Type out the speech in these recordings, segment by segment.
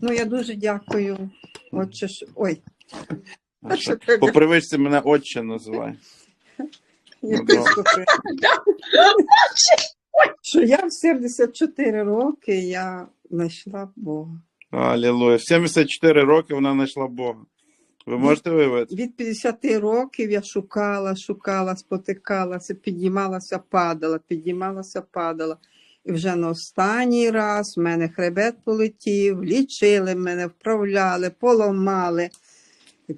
Ну, я дуже дякую. Отче, що... Ой, А що, По привичці мене отче називає. єпископи. Що я в 74 роки я знайшла Бога. Алілуя. В 74 роки вона знайшла Бога. Ви можете виявити? Від 50 років я шукала, шукала, спотикалася, підіймалася, падала, підіймалася, падала. І вже на останній раз в мене хребет полетів, лічили мене, вправляли, поламали,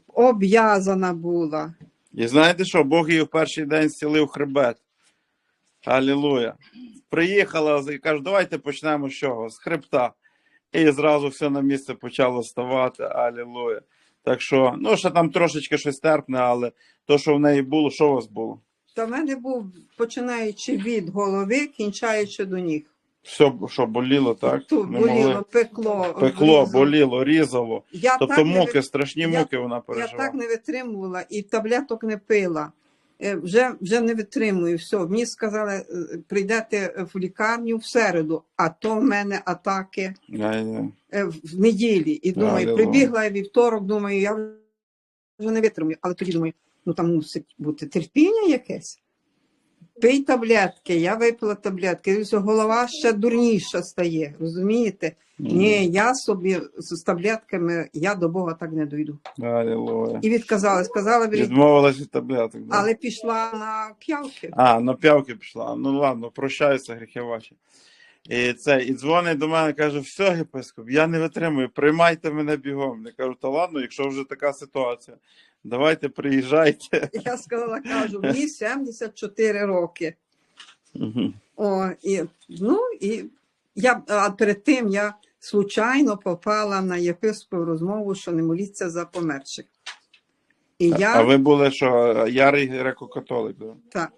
обв'язана була. І знаєте що? Бог її в перший день зцілив хребет. Алілуя. Приїхала і каже, давайте почнемо з чого? З хребта. І зразу все на місце почало ставати. Алілуя. Так що, ну, ще там трошечки щось терпне, але то, що в неї було, що у вас було? Та в мене був починаючи від голови, кінчаючи до ніг. Все, що боліло, так? Тут Не боліло, могли. пекло. Пекло, різало. боліло, різало. Я Тобто так не страшні я- муки вона Я так не витримувала і таблеток не пила. Е, Вже, вже не витримую. Все. Мені сказали, е, прийдете в лікарню в середу, а то в мене атаки Ай-яй. е, в неділі. І думаю, Алілуя. прибігла я вівторок, думаю, я вже не витримую. Але тоді думаю, ну там мусить бути терпіння якесь. Пий таблетки, я випила таблетки, і голова ще дурніша стає, розумієте? Ні, я собі з таблетками, я до Бога так не дойду. Алілуя. І відказала, сказала, беріть, Відмовилась від таблеток. Да? але пішла на п'явки. А, на п'явки пішла. Ну ладно, прощаюся, гріхи ваші. І це, і дзвонить до мене, каже: все, єпископ, я не витримую, приймайте мене бігом. Я кажу, та ладно, якщо вже така ситуація, давайте приїжджайте. Я сказала, кажу, мені 74 роки. Мгм. О, і, ну, і я, а перед тим я случайно попала на єпископу розмову, що не моліться за померших. І я, А ви були що, ярий греко-католик, да? та,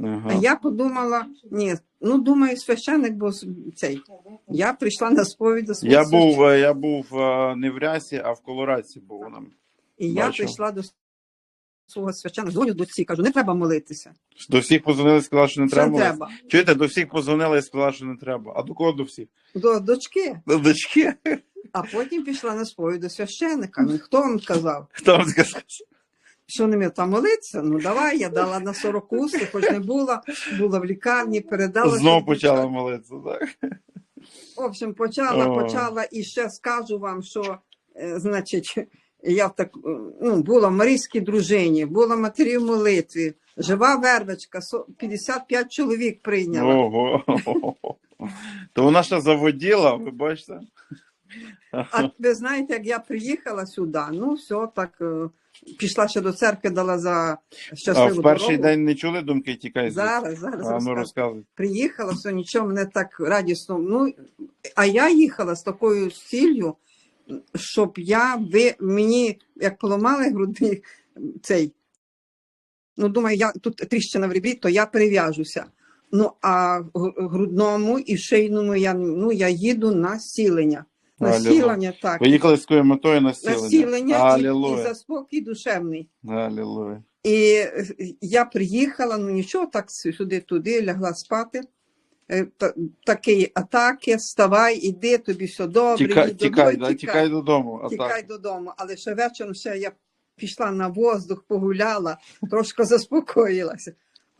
Ага. а я подумала, ні, ну думаю, священник, бо цей. Я прийшла на сповідь до свого Я був, е, я був е, не в рясі, а в колораці був нам. І я прийшла до свого священника, дзвоню до ці, кажу, не треба молитися. До всіх позвонили, сказали, що не Що треба. треба? Чуєте, до всіх позвонили і сказали, що не треба. А до кого до всіх? До дочки. До дочки. А потім пішла на сповідь до священника. Ну, Хто вам казав? Хто вам сказав? Що не мені там молитися? Ну давай, я дала на 40 уси, хоч не була, була в лікарні, передала. Знову почала молитися, так? В общем, почала, О. почала і ще скажу вам, що е, значить, я так, ну, була в Марійській дружині, була матері в молитві, жива вервочка, со- 55 чоловік прийняла. Ого. То вона ще заводіла, ви бачите? А ви знаєте, як я приїхала сюди, ну все так. е, Пішла ще до церкви, дала за А щасливу в перший дорогу. день не чули думки тікай? Зараз, зараз. А ну розказуй. приїхала, все нічого, мене так радісно. Ну, а я їхала з такою ціллю, щоб я ви мені як поламали грудний цей. Ну, думаю, я тут тріщина в ребрі, то я перев'яжуся. Ну, а грудному і шийному я, ну, я їду на сілення. На Алілуя. сілення, так. Ви їхали з такою метою на На сілення. сілення і, і Алілуя. за спокій душевний. Алілуя. І я приїхала, ну нічого, так сюди-туди, лягла спати. Е, та- Такі атаки, вставай, іди, тобі все добре. Тікай, тікай, да, тікай додому. Тікай додому. Але ще вечором ще я пішла на воздух, погуляла, трошки заспокоїлася.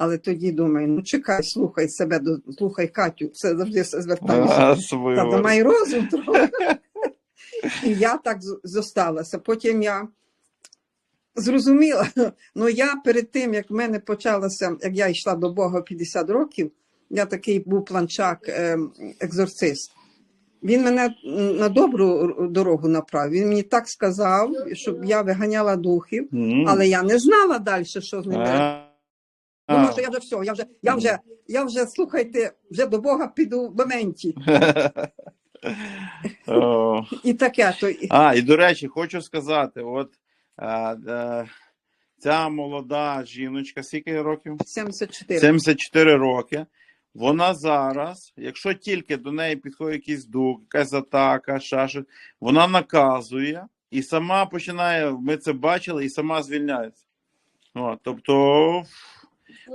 Але тоді думаю, ну чекай, слухай себе, слухай Катю, все завжди все звертаюся. А. Та май розум трохи. І я так зосталася. Потім я зрозуміла, ну я перед тим, як в мене почалося, як я йшла до Бога 50 років, я такий був планчак, ем, екзорцист. Він мене на добру дорогу направив. Він мені так сказав, щоб я виганяла духів, але я не знала далі, що з ними. Думала, що я вже все, я вже, я вже, я вже, слухайте, вже до Бога піду в моменті. І таке. То, А, і до речі, хочу сказати: от е, е, ця молода жіночка, скільки років? 74. 74 роки. Вона зараз, якщо тільки до неї підходить якийсь дух, якась атака, щось, вона наказує і сама починає, ми це бачили, і сама звільняється. О, тобто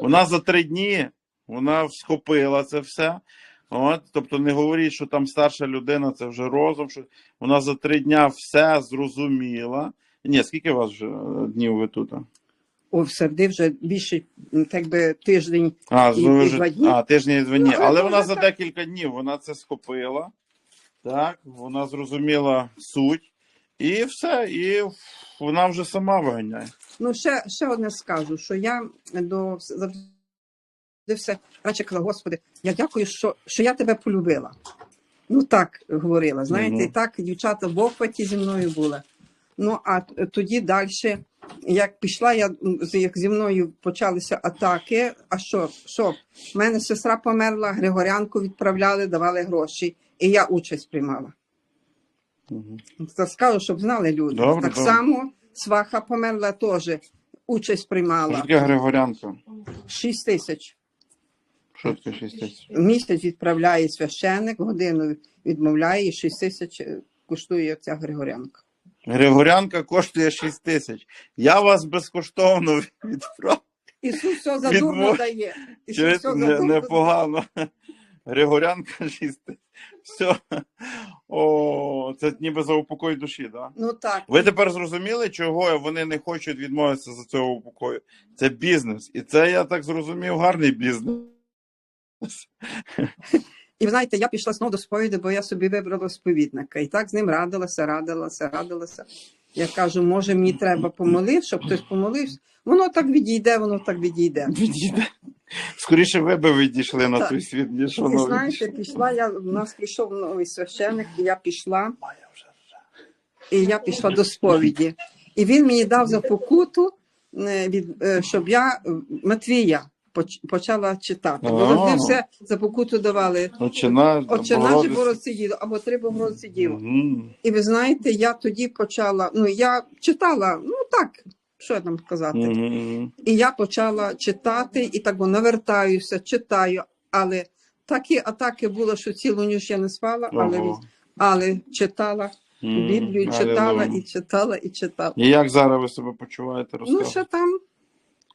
вона за три дні вона схопила це все. От, тобто не говоріть, що там старша людина, це вже розум. Що вона за три дня все зрозуміла. Ні, скільки у вас вже е, днів ви тут? О, серди вже більше, так би тиждень. А, І- ну, і вже, два дні. а тижні і два дні. Ну, Але вона вже за декілька днів вона це схопила. Так, вона зрозуміла суть, і все, і вона вже сама виганяє. Ну, ще, ще одне скажу, що я до завжди все радше казала, Господи, я дякую, що, що я тебе полюбила. Ну так говорила. Знаєте, і так дівчата в охваті зі мною були. Ну а тоді далі, як пішла, я як зі мною почалися атаки. А що? Що? У мене сестра померла, Григорянку відправляли, давали гроші, і я участь приймала. Мгм. Це скажу, щоб знали люди. Добре, так добре. само сваха померла теж. Участь приймала таке Григорянка? 6 тисяч. Що таке 6 тисяч? Місяць відправляє священник, годину відмовляє, і 6 тисяч коштує ця Григорянка. Григорянка коштує 6 тисяч. Я вас безкоштовно відправлю. Ісус все Відмов- дає. Ісус все задурно непогано. Григорянка 6 тисяч. Все. О, це ніби за упокой душі. Да? Ну так. Ви тепер зрозуміли, чого вони не хочуть відмовитися за цього упокою? Це бізнес. І це, я так зрозумів, гарний бізнес. І ви знаєте, я пішла знову до сповіді, бо я собі вибрала сповідника. І так з ним радилася, радилася, радилася. Я кажу, може, мені треба помолити, щоб хтось помолився. Воно так відійде, воно так відійде. Відійде. Скоріше ви би відійшли на Так. той світ, ніж воно знаєте, пішла я, у нас прийшов новий священник, і я пішла, і я пішла до сповіді. І він мені дав за покуту, е, е, щоб я е, Матвія почала читати. Бо завжди все за покуту давали. Богородице. Богородице діло, або три Богородиці діло. І ви знаєте, я тоді почала, ну я читала, ну так, що я там сказати. Мгм. І я почала читати, і так бо навертаюся, читаю, але такі атаки було, що цілу ніч я не спала, але, Ого. але читала Мгм. Біблію, читала Алілуя. і читала, і читала. І як зараз ви себе почуваєте? Ну, ще там,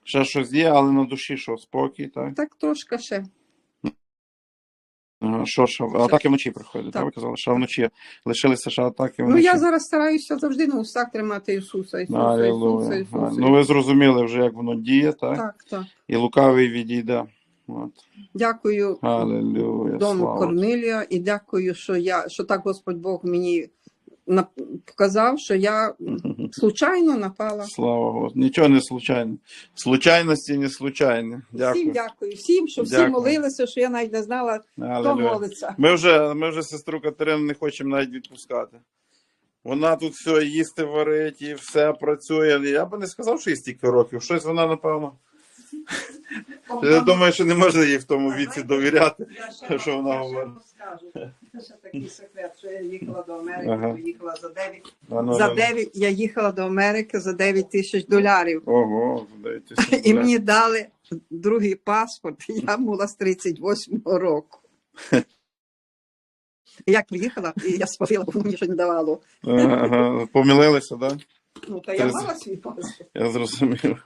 Ще щось є, але на душі що, спокій, так? так трошки ще. Ага, що, що? Атаки вночі приходять, так? Так. Ви казали, що вночі лишилися ще атаки Ну, я зараз стараюся завжди на устах тримати Ісуса, Ісуса, Ісуса. Ісуса. Ну ви зрозуміли вже, як воно діє, так? Так, так. І лукавий відійде. От. Дякую Алілуя. дому слава. Корнилія і дякую, що я що так Господь Бог мені показав, що я случайно напала. Слава Господу. Нічого не случайно. Случайності не случайні. Дякую. Всім дякую, всім, що всі Дякую. молилися, що я навіть не знала, хто молиться. Ми вже, ми вже сестру Катерину не хочемо навіть відпускати. Вона тут все їсти варить і все працює. Я би не сказав, що їй стільки років. Щось вона, напевно. Я думаю, що не можна їй в тому віці довіряти. що вона говорить. Це ще такий секрет, що я їхала до Америки, Ага. поїхала за 9. А ну, За ну, 9 я їхала до Америки за 9 тисяч доларів. Ого, здається. І мені дали другий паспорт, я була з 38-го року. І як приїхала, і я спалила, бо мені щось не давало. Ага, помилилися, так? Да? Ну, то я мала свій паспорт. Я зрозумів.